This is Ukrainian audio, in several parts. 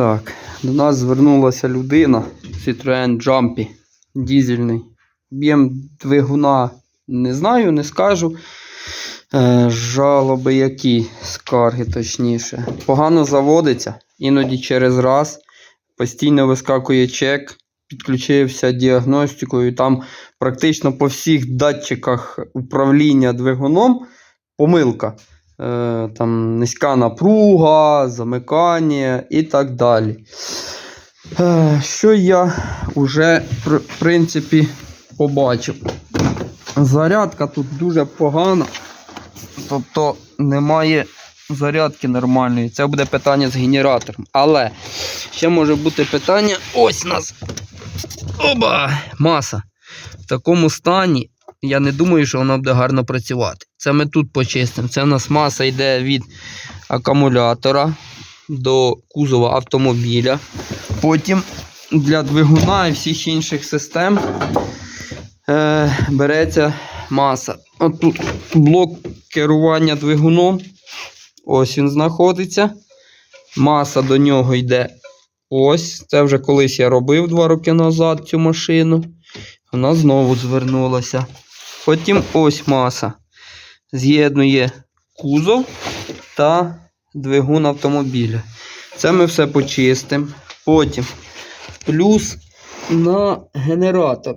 Так, до нас звернулася людина Citroen Jumpy дізельний. Об'єм двигуна не знаю, не скажу. Е, жалоби які, скарги точніше. Погано заводиться, іноді через раз. Постійно вискакує чек, підключився діагностикою. Там практично по всіх датчиках управління двигуном помилка. Е, там низька напруга, замикання і так далі. Е, що я вже в принципі побачив? Зарядка тут дуже погана. Тобто немає зарядки нормальної. Це буде питання з генератором. Але ще може бути питання. Ось у нас. Оба! Маса. В такому стані я не думаю, що воно буде гарно працювати. Це ми тут почистимо. Це в нас маса йде від акумулятора до кузова автомобіля. Потім для двигуна і всіх інших систем е, береться маса. От тут блок керування двигуном. Ось він знаходиться. Маса до нього йде ось. Це вже колись я робив два роки назад цю машину. Вона знову звернулася. Потім ось маса. З'єднує кузов та двигун автомобіля. Це ми все почистимо. Потім плюс на генератор.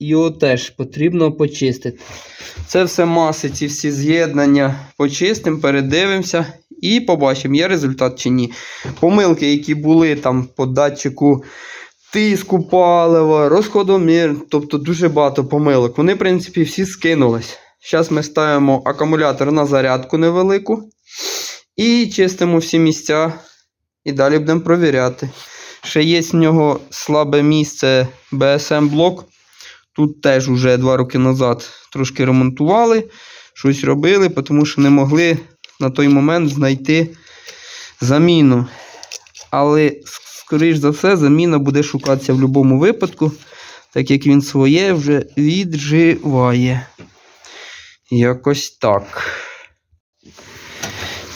Його теж потрібно почистити. Це все маси, ці всі з'єднання почистимо, передивимося і побачимо, є результат чи ні. Помилки, які були там по датчику тиску палива, розходомір, тобто дуже багато помилок. Вони, в принципі, всі скинулись. Зараз ми ставимо акумулятор на зарядку невелику і чистимо всі місця. І далі будемо провіряти. Ще є в нього слабе місце BSM блок. Тут теж вже два роки назад трошки ремонтували, щось робили, тому що не могли на той момент знайти заміну. Але, скоріш за все, заміна буде шукатися в будь-якому випадку, так як він своє вже відживає. Якось так.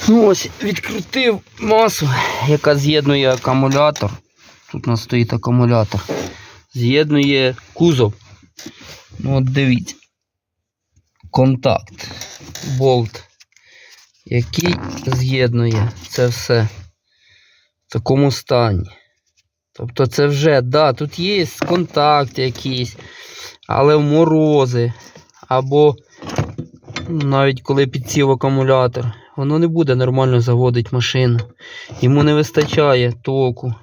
Ну ось, відкрутив масу, яка з'єднує акумулятор. Тут у нас стоїть акумулятор. З'єднує кузов. Ну от дивіться. Контакт. Болт. Який з'єднує це все в такому стані. Тобто це вже, да, тут є контакт якийсь, але в морози. Або навіть коли підсів акумулятор, воно не буде нормально заводити машину. Йому не вистачає току.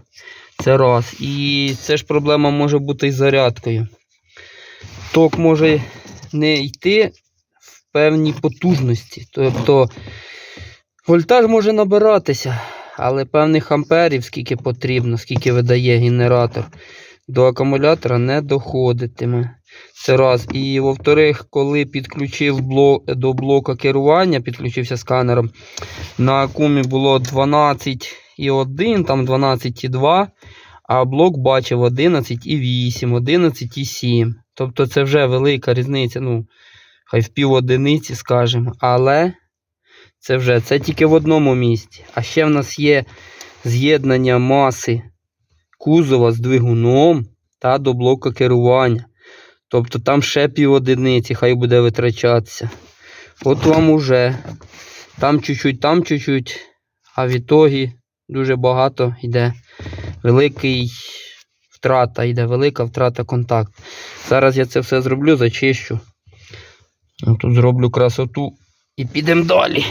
Це раз. І це ж проблема може бути і зарядкою. Ток може не йти в певній потужності. Тобто вольтаж може набиратися, але певних амперів, скільки потрібно, скільки видає генератор, до акумулятора не доходитиме. Це раз. І во-вторых, коли підключив блок, до блока керування, підключився сканером, на акумі було 12,1, там 12,2, а блок бачив 11,8, 11,7. Тобто це вже велика різниця, ну, хай в пів одиниці, скажімо. Але це вже це тільки в одному місці. А ще в нас є з'єднання маси кузова з двигуном та до блока керування. Тобто там ще пів одиниці, хай буде витрачатися. От вам уже. Там чуть-чуть, там чуть-чуть, а в ітогі дуже багато йде. Великий втрата йде, велика втрата контакту. Зараз я це все зроблю, зачищу. Тут зроблю красоту і підемо далі.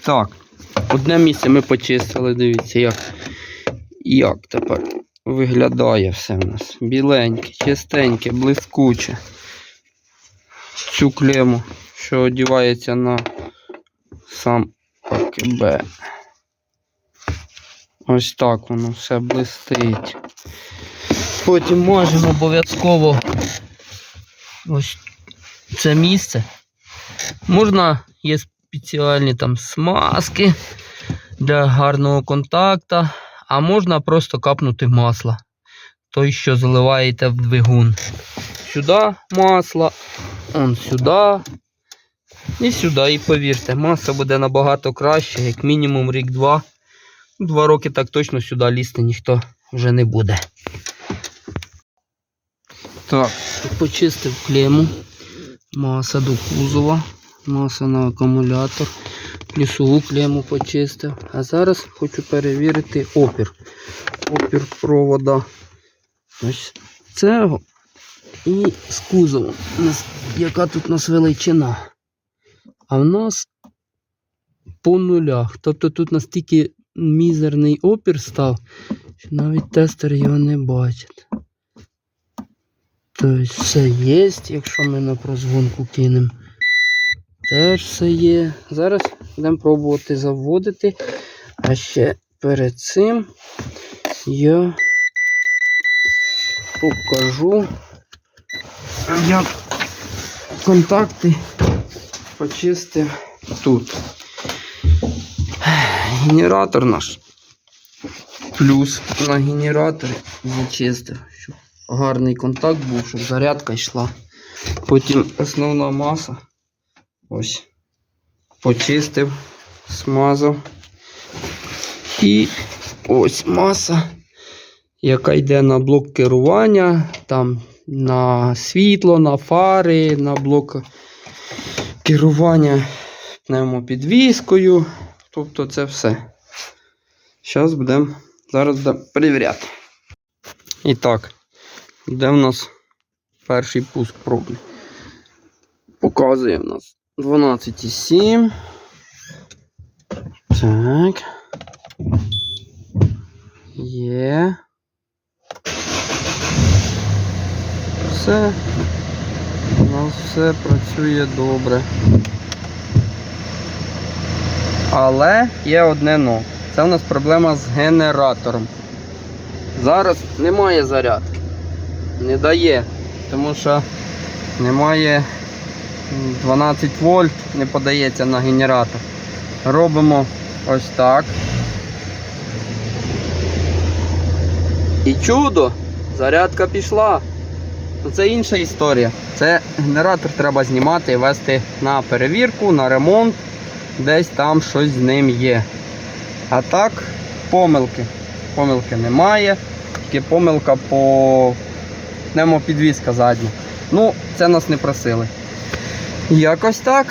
Так, одне місце ми почистили, дивіться, як, як тепер виглядає все в нас. Біленьке, чистеньке, блискуче. Цю клему, що одівається на сам АКБ. Ось так воно все блистить. Потім можемо обов'язково ось це місце. Можна, є спеціальні там смазки для гарного контакту, а можна просто капнути масло. Той, що заливаєте в двигун. Сюди масло, он сюди. І сюди, і повірте, маса буде набагато краще, як мінімум рік-два. Два роки так точно сюди лізти ніхто вже не буде. Так, почистив клему. Маса до кузова, маса на акумулятор. Плюсову клему почистив. А зараз хочу перевірити опір. Опір провода. Ось цього. І з кузовом. Яка тут у нас величина? А в нас по нулях. Тобто тут настільки мізерний опір став, що навіть тестер його не бачить. Тобто все є, якщо ми на прозвонку кинемо. Теж все є. Зараз будемо пробувати заводити. А ще перед цим я покажу, як контакти почистив тут. Генератор наш. Плюс на генераторі зачистив, гарний контакт був, щоб зарядка йшла. Потім основна маса. Ось. Почистив, смазав. І ось маса, яка йде на блок керування, там на світло, на фари, на блок керування пневмопідвіскою. Тобто це все. Зараз будемо зараз перевіряти. І так, де в нас перший пуск пробний? Показує в нас 12,7. Так. Є. Все. У нас все працює добре. Але є одне но. Це у нас проблема з генератором. Зараз немає зарядки. Не дає, тому що немає 12 вольт, не подається на генератор. Робимо ось так. І чудо! Зарядка пішла. Ну, Це інша історія. Це генератор треба знімати і вести на перевірку, на ремонт. Десь там щось з ним є. А так, помилки. Помилки немає. Тільки помилка по пневмопідвізка задня. Ну, це нас не просили. Якось так.